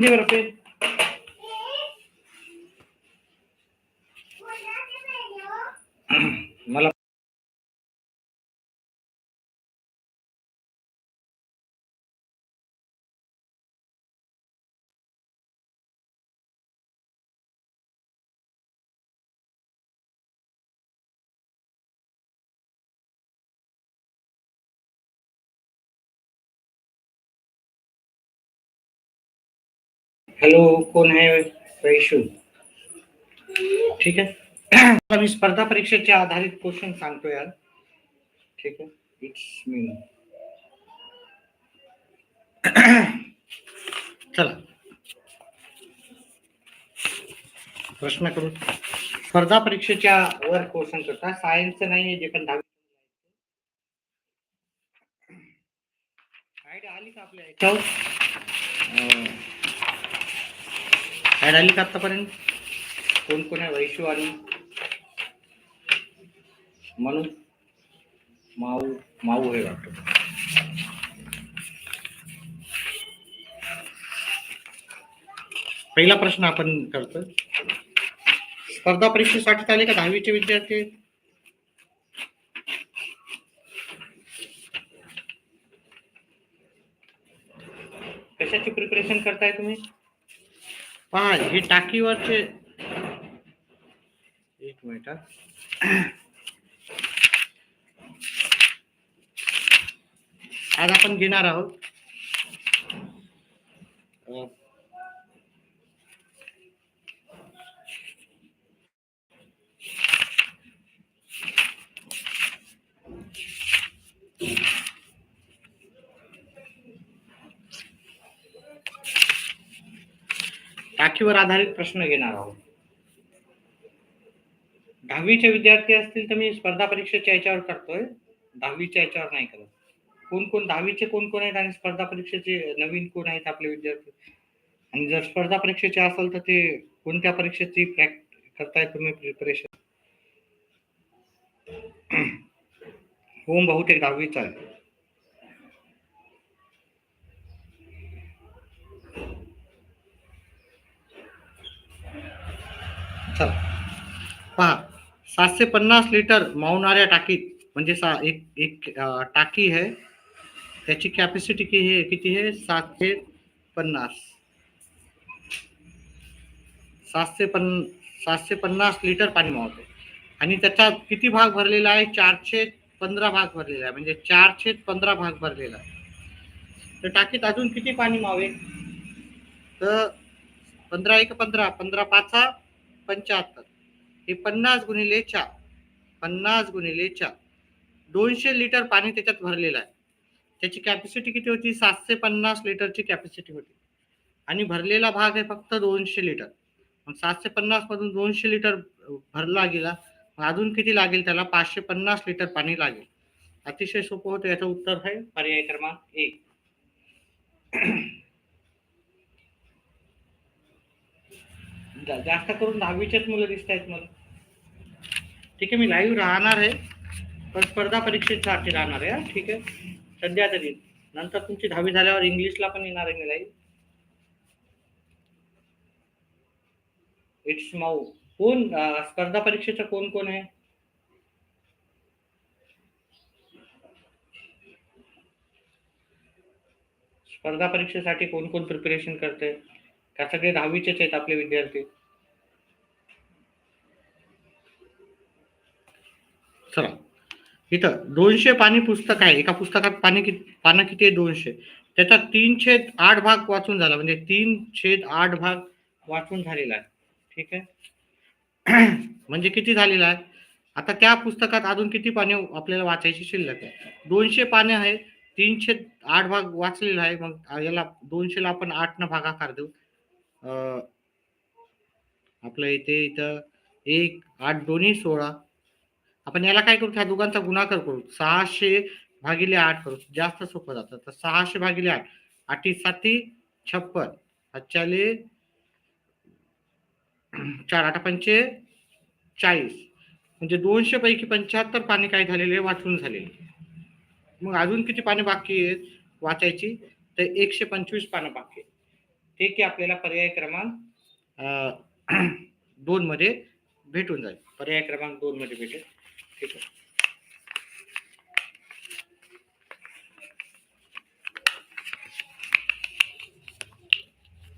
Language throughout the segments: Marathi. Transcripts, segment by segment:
दे बरं पेन मला हॅलो कोण आहे वैशू? ठीक आहे मी स्पर्धा परीक्षेच्या आधारित क्वेश्चन सांगतो यार। ठीक आहे इट्स मी चला। प्रश्न करू स्पर्धा परीक्षेच्या वर क्वेश्चन करता. सायन्सचं नाही आहे जे पण दहावी आयडिया आली का आपल्या याच्यावर? ॲड आली का आत्तापर्यंत कोण कोण आहे? वैशू आणि म्हणून माऊ माऊ हे वाटतं. पहिला प्रश्न आपण करतो स्पर्धा परीक्षेसाठी आले का दहावीचे विद्यार्थी? कशाची प्रिपरेशन करताय तुम्ही? पहा हे टाकीवरचे एक मिनिट हा. आज आपण घेणार आहोत अं, आधारित प्रश्न घेणार आहोत. दहावीचे विद्यार्थी असतील तर मी स्पर्धा परीक्षेच्या याच्यावर करतोय. दहावीच्या याच्यावर नाही करत. कोण कोण दहावीचे कोण कोण आहेत आणि स्पर्धा परीक्षेचे नवीन कोण आहेत आपले विद्यार्थी? आणि जर स्पर्धा परीक्षेचे असेल तर ते कोणत्या परीक्षेची प्रॅक्ट करताय तुम्ही प्रिपरेशन होम बहुतेक दहावीचा आहे. चला. पहा सातशे पन्नास लिटर मावणाऱ्या टाकीत म्हणजे सा एक एक टाकी आहे त्याची कॅपॅसिटी किती आहे किती आहे? सातशे पन्नास. सातशे पन्न सातशे पन्नास लिटर पाणी मावते आणि त्याचा किती भाग भरलेला आहे? चारशे पंधरा भाग भरलेला आहे. म्हणजे चारशे पंधरा भाग भरलेला आहे. तर टाकीत अजून किती पाणी मावे तर पंधरा एक पंधरा पंधरा पाचा पंच्याहत्तर हे पन्नास गुणिले चार. पन्नास गुणिले चार. दोनशे लिटर पाणी त्याच्यात भरलेलं आहे. त्याची कॅपॅसिटी किती होती? सातशे पन्नास लिटरची कॅपॅसिटी होती. आणि भरलेला भाग आहे फक्त दोनशे लिटर. मग सातशे पन्नास मधून दोनशे लिटर भरला गेला. अजून किती लागेल त्याला? पाचशे पन्नास लिटर पाणी लागेल. अतिशय सोपं होतं याचं उत्तर आहे पर्याय क्रमांक एक. जास्त करून दहावीचेच मुलं दिसत आहेत मला. ठीक आहे मी लाईव्ह राहणार आहे. पण स्पर्धा परीक्षेसाठी राहणार आहे ठीक आहे. सध्या तरी. नंतर तुमची दहावी झाल्यावर इंग्लिशला पण येणार आहे मी लाईव्ह इट्स माऊ कोण स्पर्धा परीक्षेचं कोण कोण आहे? स्पर्धा परीक्षेसाठी कोण कोण प्रिपरेशन करते का सगळे दहावीचेच आहेत आपले विद्यार्थी. चला. इथं दोनशे पाणी पुस्तक आहे. एका पुस्तकात पाणी किती पानं किती आहे? दोनशे. त्याचा तीन छेद आठ भाग वाचून झाला. म्हणजे तीन छेद आठ भाग वाचून झालेला आहे. ठीक आहे? म्हणजे किती झालेला आहे? आता त्या पुस्तकात अजून किती पाने आपल्याला वाचायची शिल्लक आहे? दोनशे पाने आहे तीनशे आठ भाग वाचलेला आहे. मग याला दोनशेला आपण आठ न भागाकार देऊ. अं, आपलं इथे इथं एक आठ दोन्ही सोळा. आपण याला काय करू? ह्या दोघांचा गुणाकार करू. सहाशे भागिले आठ करू. जास्त सोपं जातं. तर सहाशे भागिले आठ. आठी साती छप्पन. अच्छाले चार. आठ पंचे चाळीस. म्हणजे दोनशे पैकी पंच्याहत्तर पाणी काय झालेले? वाचून झालेले. मग अजून किती पाने बाकी आहेत? वाचायची. तर एकशे पंचवीस पानं बाकी आहेत. ते की आपल्याला पर्याय क्रमांक दोन मध्ये भेटून जाईल. पर्याय क्रमांक दोन मध्ये भेटेल. ठीक आहे.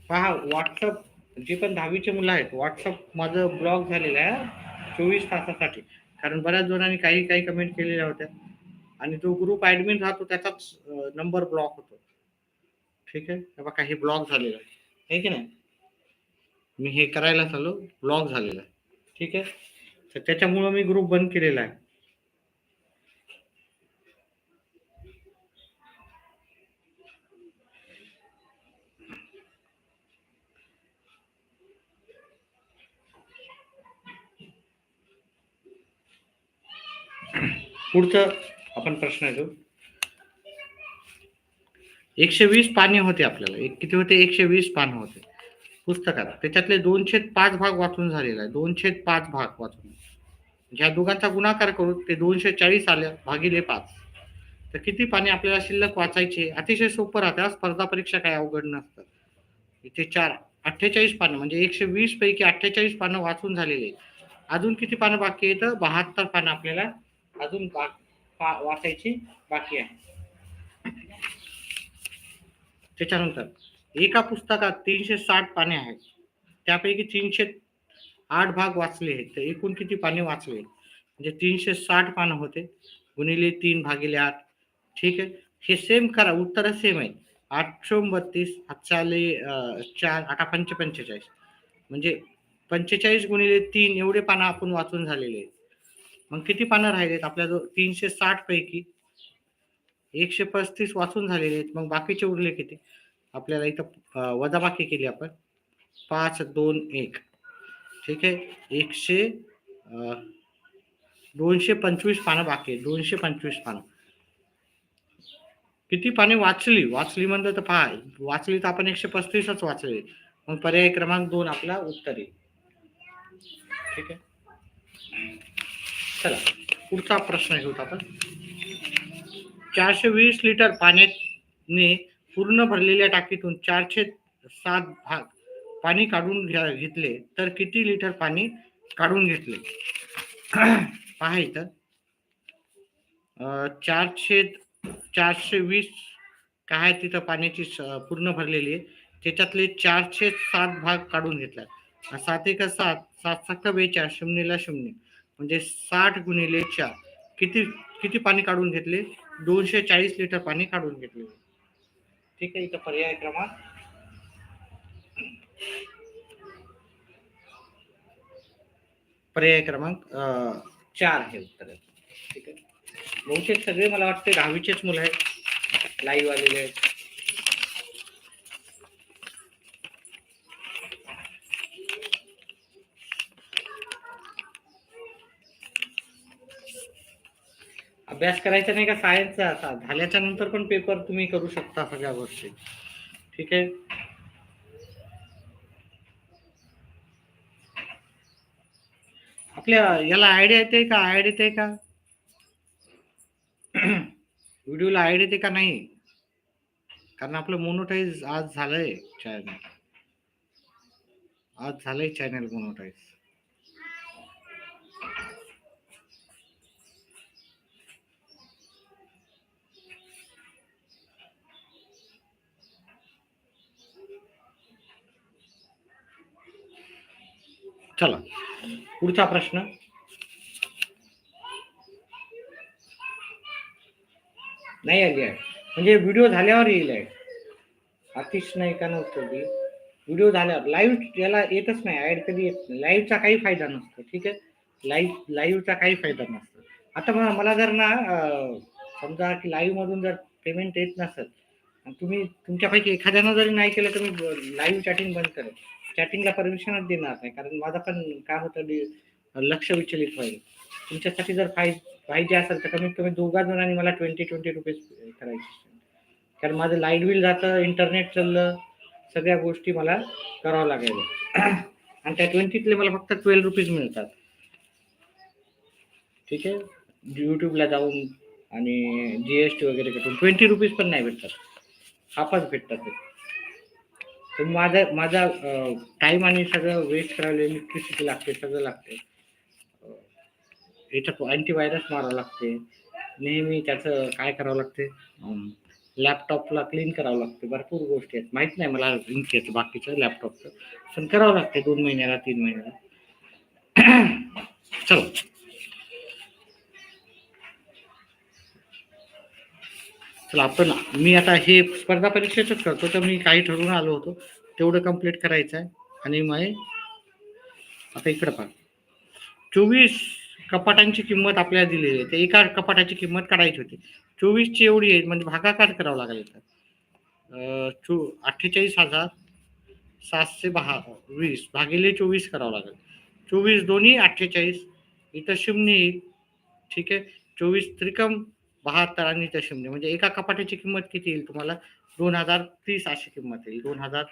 पहा व्हॉट्सअप जे पण दहावीचे मुलं आहेत व्हॉट्सअप माझं ब्लॉक झालेलं आहे चोवीस तासासाठी. कारण बऱ्याच जणांनी काही काही कमेंट केलेल्या होत्या. आणि जो ग्रुप ऍडमिन राहतो त्याचाच नंबर ब्लॉक होतो. ठीक आहे? हे बघा हे ब्लॉक झालेलं आहे. हे की नाही? मी हे करायला चालू ब्लॉक झालेला आहे. ठीक आहे? तर त्याच्यामुळं मी ग्रुप बंद केलेला आहे. पुढचं आपण प्रश्न घेऊ. एकशे वीस पाने होते आपल्याला. एक किती होते? एकशे वीस पानं होते. पुस्तकात. त्याच्यातले दोनशे पाच भाग वाचून झालेला आहे. दोनशे पाच भाग वाचून. ह्या दोघांचा गुणाकार करू ते दोनशे चाळीस आलं भागिले पाच. तर किती पाने आपल्याला शिल्लक वाचायचे? अतिशय सोपं राहतं. स्पर्धा परीक्षा काय अवघड नसतं इथे चार अठ्ठेचाळीस पानं म्हणजे एकशे वीस पैकी अठ्ठेचाळीस पानं वाचून झालेले अजून किती पानं बाकी आहेत? तर बहात्तर पानं आपल्याला अजून बा- पा- वाचायची बाकी आहे. त्याच्यानंतर एका पुस्तकात तीनशे साठ पाने आहेत. त्यापैकी तीनशे आठ भाग वाचले आहेत. तर एकूण किती पाने वाचले म्हणजे तीनशे साठ पानं होते. गुणिले तीन भागिले आठ. ठीक आहे? हे सेम करा. उत्तर सेम आहे आठशे बत्तीस हातचाले चार आठा पंचे पंचेचाळीस. म्हणजे पंचेचाळीस गुणिले तीन एवढे पानं आपण वाचून झालेले आहेत. मग किती पानं राहिलेत? आपल्याजवळ तीनशे साठ पैकी एकशे पस्तीस वाचून झालेले आहेत. मग बाकीचे उरले किती? आपल्याला इथं वजाबाकी केली आपण. पाच दोन एक. ठीक आहे? एकशे दोनशे पंचवीस पानं बाकी आहेत. दोनशे पंचवीस पानं. किती पाने वाचली? वाचली म्हणलं तर पहा वाचली तर आपण एकशे पस्तीसच वाचले. मग पर्याय क्रमांक दोन आपला उत्तर येईल ठीक आहे? चला. पुढचा प्रश्न घेऊत आपण. चारशे वीस लिटर पाण्याने पूर्ण भरलेल्या टाकीतून चारशे सात भाग पाणी काढून घ्या- घेतले तर किती लिटर पाणी काढून घेतले? पहा इथं. चारशे चारशे वीस काय आहे तिथं पाण्याची स- पूर्ण भरलेली आहे. त्याच्यातले चारशे सात भाग काढून घेतला. सात एक सात सात सख्ख बेचार शून्यला शून्य. म्हणजे साठ गुणिले चार. किती किती पाणी काढून घेतले? दोनशे चाळीस लिटर पाणी काढून घेतले. ठीक आहे इथं पर्याय क्रमांक. पर्याय क्रमांक चार हे उत्तर ठीक आहे. बहुतेक सगळे मला वाटते दहावीचेच मुलं आहेत. लाईव्ह आलेले आहेत. अभ्यास करायचा नाही का सायन्सचा असा झाल्याच्यानंतर पण पेपर तुम्ही करू शकता सगळ्या गोष्टी. ठीक आहे? आपल्या याला आयडिया येते का? आयडिया येते का? व्हिडिओला आयडिया येते का नाही? कारण आपलं मोनोटाईज आज झालंय चॅनल आज झालंय चॅनल मोनोटाईज चला. पुढचा प्रश्न. नाही आली आहे. म्हणजे व्हिडिओ झाल्यावर येईल आहे. आतिश नाही का नव्हतं व्हिडिओ झाल्यावर. लाईव्ह याला येतच नाही. ऍड कधी येत नाही. लाईव्हचा काही फायदा नसतो. ठीक आहे? लाईव्ह लाईव्हचा काही फायदा नसतो. आता मला जर ना समजा की लाईव्हमधून जर पेमेंट येत नसत आणि तुम्ही तुमच्यापैकी एखाद्यानं जरी नाही केलं तर मी लाईव्ह चॅटिंग बंद करेल चॅटिंगला परमिशनच देणार नाही. कारण माझा पण काय होतं लक्ष विचलित होईल. तुमच्यासाठी जर फाय पाहिजे असेल तर कमीत कमी दोघा जणांनी मला ट्वेंटी ट्वेंटी रुपीज करायचे कारण माझं लाइट बिल जातं इंटरनेट चाललं सगळ्या गोष्टी मला करावं लागेल. आणि त्या ट्वेंटीतले मला फक्त ट्वेल्व रुपीज मिळतात. ठीक आहे? यूट्यूबला जाऊन आणि जी एस टी वगैरे करून ट्वेंटी रुपीज पण नाही भेटतात हाफच भेटतात. ते तर माझा माझा टाइम आणि सगळं वेस्ट करायला इलेक्ट्रिसिटी लागते सगळं लागते. अं, याच्यात अँटीव्हायरस मारावं लागते. नेहमी त्याचं काय करावं लागते? लॅपटॉपला क्लीन करावं लागते. भरपूर गोष्टी आहेत. माहीत नाही मला लिंक येतं बाकीचं लॅपटॉपचं पण करावं लागते दोन महिन्याला तीन महिन्याला. चलो. चला आपण मी आता हे स्पर्धा परीक्षेचंच करतो तर मी काही ठरवून आलो होतो. तेवढं कंप्लीट करायचं आहे. आणि मग आता इकडं पहा. चोवीस कपाटांची किंमत आपल्याला दिलेली आहे. तर एका कपाटाची किंमत काढायची होती. चोवीसची एवढी आहे म्हणजे भागाकार करावा लागेल तर चो अठ्ठेचाळीस हजार सातशे बहा वीस भागिले चोवीस करावं लागेल. चोवीस दोन्ही अठ्ठेचाळीस. इथं शून्य येईल ठीक आहे. चोवीस त्रिकम बहात्तर आणि दशमने म्हणजे एका कपाटाची किंमत किती येईल तुम्हाला? दोन हजार तीस अशी किंमत येईल. दोन हजार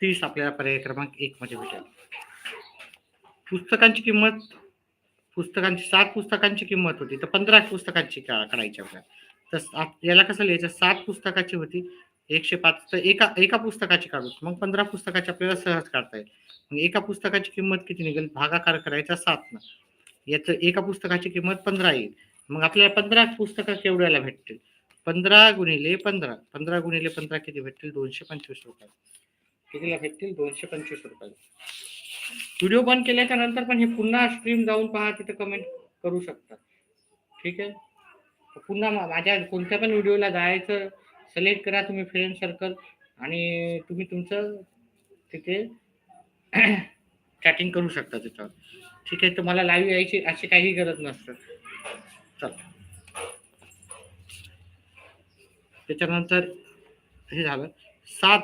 तीस आपल्याला पर्याय क्रमांक एक मध्ये भेटेल. पुस्तकांची किंमत पुस्तकांची सात पुस्तकांची किंमत होती तर पंधरा पुस्तकांची का काढायची आपल्याला? तर याला कसं लिहायचं? सात पुस्तकाची होती. एकशे पाच तर एका एका पुस्तकाची काढू. मग पंधरा पुस्तकाची आपल्याला सहज काढता येईल. मग एका पुस्तकाची किंमत किती निघेल? भागाकार करायचा सात ना याचं एका पुस्तकाची किंमत पंधरा येईल. मग आपल्याला पंधरा पुस्तकं केवढ्याला भेटतील. पंधरा गुणिले पंधरा. पंधरा गुणिले पंधरा किती भेटतील? दोनशे पंचवीस रुपये. कितीला भेटतील? दोनशे पंचवीस रुपये. व्हिडिओ बंद केल्याच्यानंतर पण हे पुन्हा स्ट्रीम जाऊन पहा तिथे कमेंट करू शकता. ठीक आहे? पुन्हा माझ्या कोणत्या पण व्हिडिओला जायचं सिलेक्ट करा तुम्ही फ्रेंड सर्कल आणि तुम्ही तुमचं तिथे चॅटिंग करू शकता त्याच्यावर ठीक आहे? तुम्हाला लाईव्ह यायची अशी काही गरज नसतं. चला. त्याच्यानंतर हे झालं. सात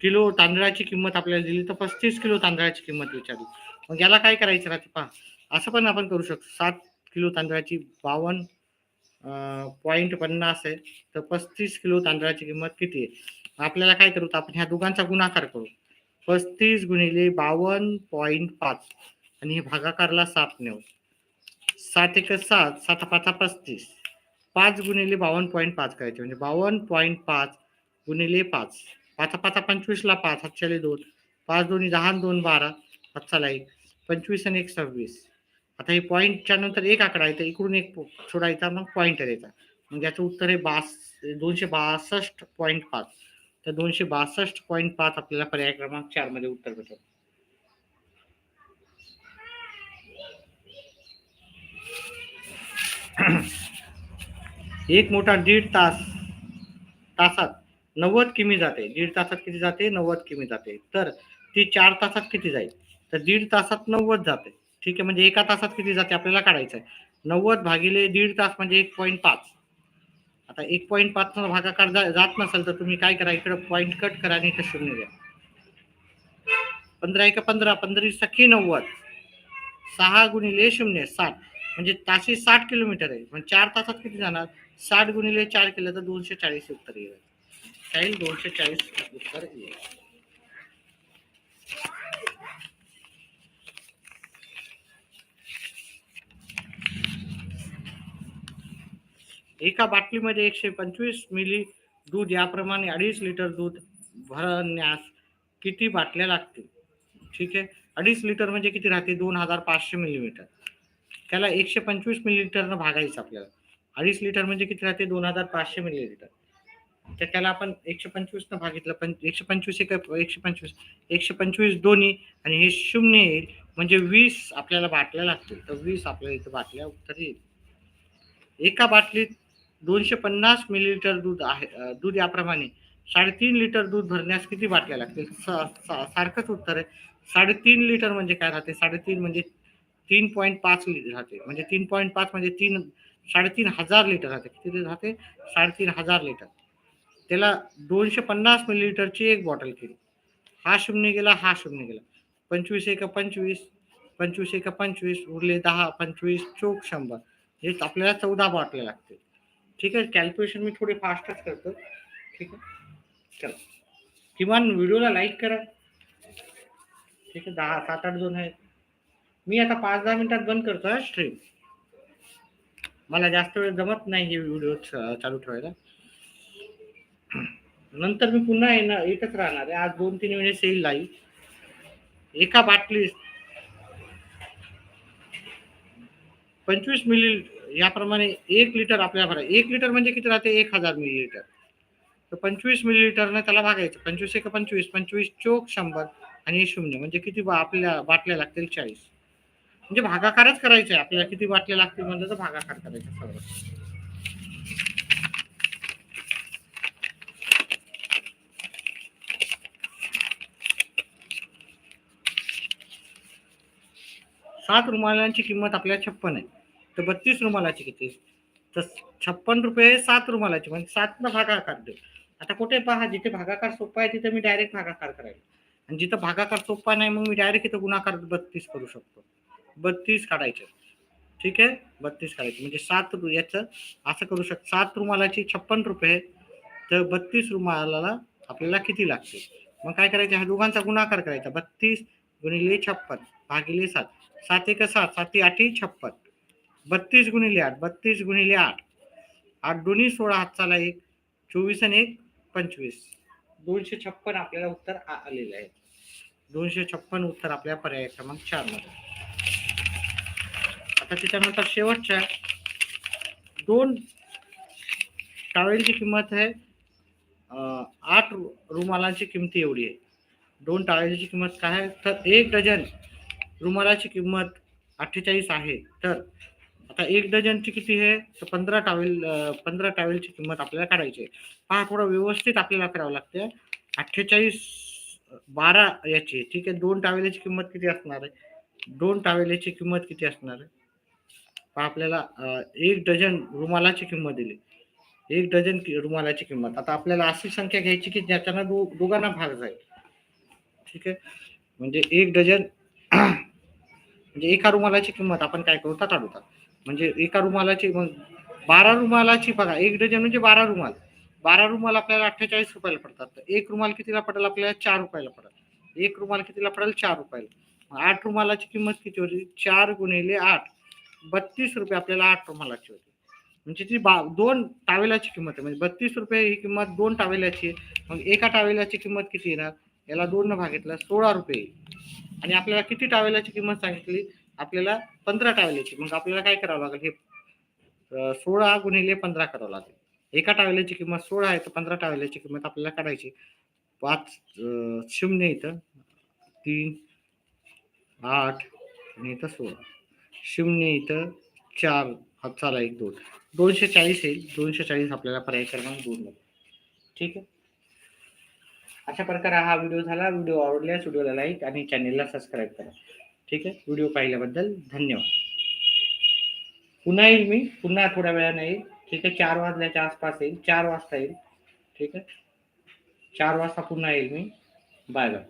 किलो तांदळाची किंमत आपल्याला दिली तर पस्तीस किलो तांदळाची किंमत विचारली. मग याला काय करायचं राहते पहा. असं पण आपण करू शकतो. सात किलो तांदळाची बावन्न पॉईंट पन्नास आहे. तर पस्तीस किलो तांदळाची किंमत किती आहे? आपल्याला काय करू? तर आपण ह्या दोघांचा गुणाकार करू. पस्तीस गुणिले बावन्न पॉईंट पाच. आणि हे भागाकारला सात नेऊ. सात एक सात सात पाचा पस्तीस. पाच गुणिले बावन्न पॉईंट पाच करायचे. म्हणजे बावन्न पॉईंट पाच गुणिले पाच. पाचा पाचा पंचवीसला पाच हातच्याले दोन. पाच दोन्ही दहा दोन बारा. हातचाला एक. पंचवीस आणि एक सव्वीस. आता हे पॉईंटच्या नंतर एक आकडा आहे तर इकडून एक सोडायचा मग पॉईंट द्यायचा मग याचं उत्तर आहे बास दोनशे बासष्ट पॉईंट पाच. तर दोनशे बासष्ट पॉईंट पाच आपल्याला पर्याय क्रमांक चारमध्ये उत्तर भेटेल. एक मोठा दीड तास तासात नव्वद किमी जाते. दीड तासात किती जाते? नव्वद किमी जाते. तर ती चार तासात किती जाईल? तर दीड तासात नव्वद जाते. ठीक आहे? म्हणजे एका तासात किती जाते? आपल्याला काढायचं आहे. नव्वद भागिले दीड तास म्हणजे एक पॉईंट पाच. आता एक पॉईंट पाच भागाकार जात नसेल तर तुम्ही काय करा? इकडे पॉईंट कट करा आणि इथे शून्य द्या पंधरा एक पंधरा पंधरा सखी नव्वद. सहा गुणिले शून्य साठ. म्हणजे ताशी साठ किलोमीटर आहे. म्हणजे चार तासात किती जाणार? साठ गुणिले चार केलं तर दोनशे चाळीस उत्तर येईल. काही दोनशे चाळीस उत्तर येईल. एका बाटलीमध्ये एकशे पंचवीस मिली दूध याप्रमाणे अडीच लिटर दूध भरण्यास किती बाटल्या लागतील? ठीक आहे. अडीच लिटर म्हणजे किती राहते? दोन हजार पाचशे मिलीमीटर. त्याला एकशे पंचवीस मिलीलिटरनं भागायचं आपल्याला. अडीच लिटर म्हणजे किती राहते? दोन हजार पाचशे मिलीलिटर तर त्याला आपण एकशे पंचवीसनं भागितलं पण एकशे पंचवीस एक एकशे पंचवीस एकशे पंचवीस दोन्ही आणि हे शून्य येईल म्हणजे वीस आपल्याला बाटल्या लागतील. तर वीस आपल्याला इथं बाटल्या उत्तर येईल. एका बाटलीत दोनशे पन्नास मिलीलिटर दूध आहे दूध याप्रमाणे साडेतीन लिटर दूध भरण्यास किती बाटल्या लागतील? स- सारखंच उत्तर आहे. साडेतीन लिटर म्हणजे काय राहते? साडेतीन म्हणजे तीन पॉईंट पाच लिटर राहते. म्हणजे तीन पॉईंट पाच म्हणजे तीन साडेतीन हजार लिटर राहते. किती राहते? साडेतीन हजार लिटर. त्याला दोनशे पन्नास मिलीलिटरची एक बॉटल केली. हा शून्य गेला हा शून्य गेला. पंचवीस एक पंचवीस पंचवीस एक पंचवीस उरले दहा पंचवीस चोक शंभर. हे आपल्याला चौदा बाटल्या लागतील. ठीक आहे? कॅल्क्युलेशन मी थोडे फास्टच करतो. ठीक आहे? चला. किमान व्हिडिओला लाईक करा. ठीक आहे? दहा सात आठ दोन आहेत. मी आता पाच दहा मिनिटात बंद करतो स्ट्रीम मला जास्त वेळ जमत नाही हे व्हिडिओ चालू ठेवायला. नंतर मी पुन्हा येणार येतच राहणार आहे. आज दोन तीन वेळेस येईल लाईव्ह एका बाटली पंचवीस मिली याप्रमाणे एक लिटर आपल्या भरा एक लिटर म्हणजे किती राहते? एक हजार मिली लिटर तर पंचवीस मिली लिटरने त्याला भागायचं. पंचवीस एक पंचवीस पंचवीस चोक शंभर आणि शून्य. म्हणजे किती बा- आपल्या बाटल्या लागतील चाळीस. म्हणजे भागाकारच करायचे आहे. आपल्याला किती बाटल्या लागतील म्हणजे तर भागाकार करायचं सर्व सात रुमालांची किंमत आपल्याला छप्पन आहे. तर बत्तीस रुमालाची किती? तर छप्पन रुपये सात रुमालाची म्हणजे सात भागाकार देऊ. आता कुठे पहा जिथे भागाकार सोपा आहे तिथे मी डायरेक्ट भागाकार करायला. आणि जिथं भागाकार सोपा नाही मग मी डायरेक्ट इथं गुणाकार बत्तीस करू शकतो. बत्तीस काढायचे. ठीक आहे? बत्तीस काढायचे. म्हणजे सात याचं असं करू शक सात रुमालाची छप्पन रुपये. तर बत्तीस रुमालाला आपल्याला किती लागते? मग काय करायचं? ह्या दोघांचा गुणाकार करायचा. बत्तीस गुणिले छप्पन भागिले सात. सात एक सात. सात आठही छप्पन. बत्तीस गुणिले आठ. बत्तीस गुणिले आठ. आठ दोन्ही सोळा हातचाला एक. चोवीस आणि एक पंचवीस. दोनशे छप्पन आपल्याला उत्तर आ- आलेलं आहे. दोनशे छप्पन उत्तर आपल्या पर्याय क्रमांक चारमध्ये आता त्याच्यानंतर शेवटच्या दोन टावेलची किंमत आहे. आठ रु- रुमालांची किंमती एवढी आहे. दोन टावेलची किंमत काय आहे? तर एक डझन रुमालाची किंमत अठ्ठेचाळीस आहे. तर आता एक डझनची किती आहे? तर पंधरा टावेल पंधरा टावेलची किंमत आपल्याला काढायची आहे. पहा थोडं व्यवस्थित आपल्याला करावं लागते अठ्ठेचाळीस बारा याची आहे. ठीक आहे? दोन टावेल्याची किंमत किती असणार आहे? दोन टावेल्याची किंमत किती असणार आहे? आपल्याला एक डझन रुमालाची किंमत दिली. एक डझन कि- रुमालाची किंमत. आता आपल्याला अशी संख्या घ्यायची की ज्याच्यानं दो दोघांना भाग जाईल. ठीक आहे? म्हणजे एक डझन म्हणजे एका रुमालाची किंमत आपण काय करू? तर काढू म्हणजे एका रुमालाची मग बारा रुमालाची बघा एक डझन म्हणजे बारा रुमाल. बारा रुमाल आपल्याला अठ्ठेचाळीस रुपयाला पडतात. तर एक रुमाल कितीला पडेल? आपल्याला चार रुपयाला पडेल. एक रुमाल कितीला पडेल? चार रुपयाला. मग आठ रुमालाची किंमत किती होती? चार गुणिले आठ. बत्तीस रुपये आपल्याला आठ रुमालाची होती. म्हणजे ती बा दोन टावेलाची किंमत आहे. म्हणजे बत्तीस रुपये ही किंमत दोन टावेलाची आहे. मग एका टावेलाची किंमत किती येणार याला दोन भागितला सोळा रुपये. येईल. आणि आपल्याला किती टावेलाची किंमत सांगितली? आपल्याला पंधरा टावेलाची. मग आपल्याला काय करावं लागेल? हे सोळा गुणिले पंधरा करावं लागेल. एका टावेल्याची किंमत सोळा आहे तर पंधरा टावेल्याची किंमत आपल्याला काढायची पाच शून्य इथं. तीन आठ आणि इथं सोळा. शून्य इथं चार हातचाला एक दोन. दोनशे चाळीस येईल. दोनशे चाळीस आपल्याला पर्याय क्रमांक दोन ठीक आहे? अशा प्रकारे हा व्हिडिओ झाला. व्हिडिओ आवडल्यास व्हिडिओला लाईक आणि चॅनेलला सबस्क्राईब करा. ठीक आहे? व्हिडिओ पाहिल्याबद्दल धन्यवाद. पुन्हा येईल मी. पुन्हा थोड्या वेळाने येईल. ठीक आहे? चार वाजल्याच्या आसपास येईल. चार वाजता येईल. ठीक आहे? चार वाजता पुन्हा येईल मी. Bye bye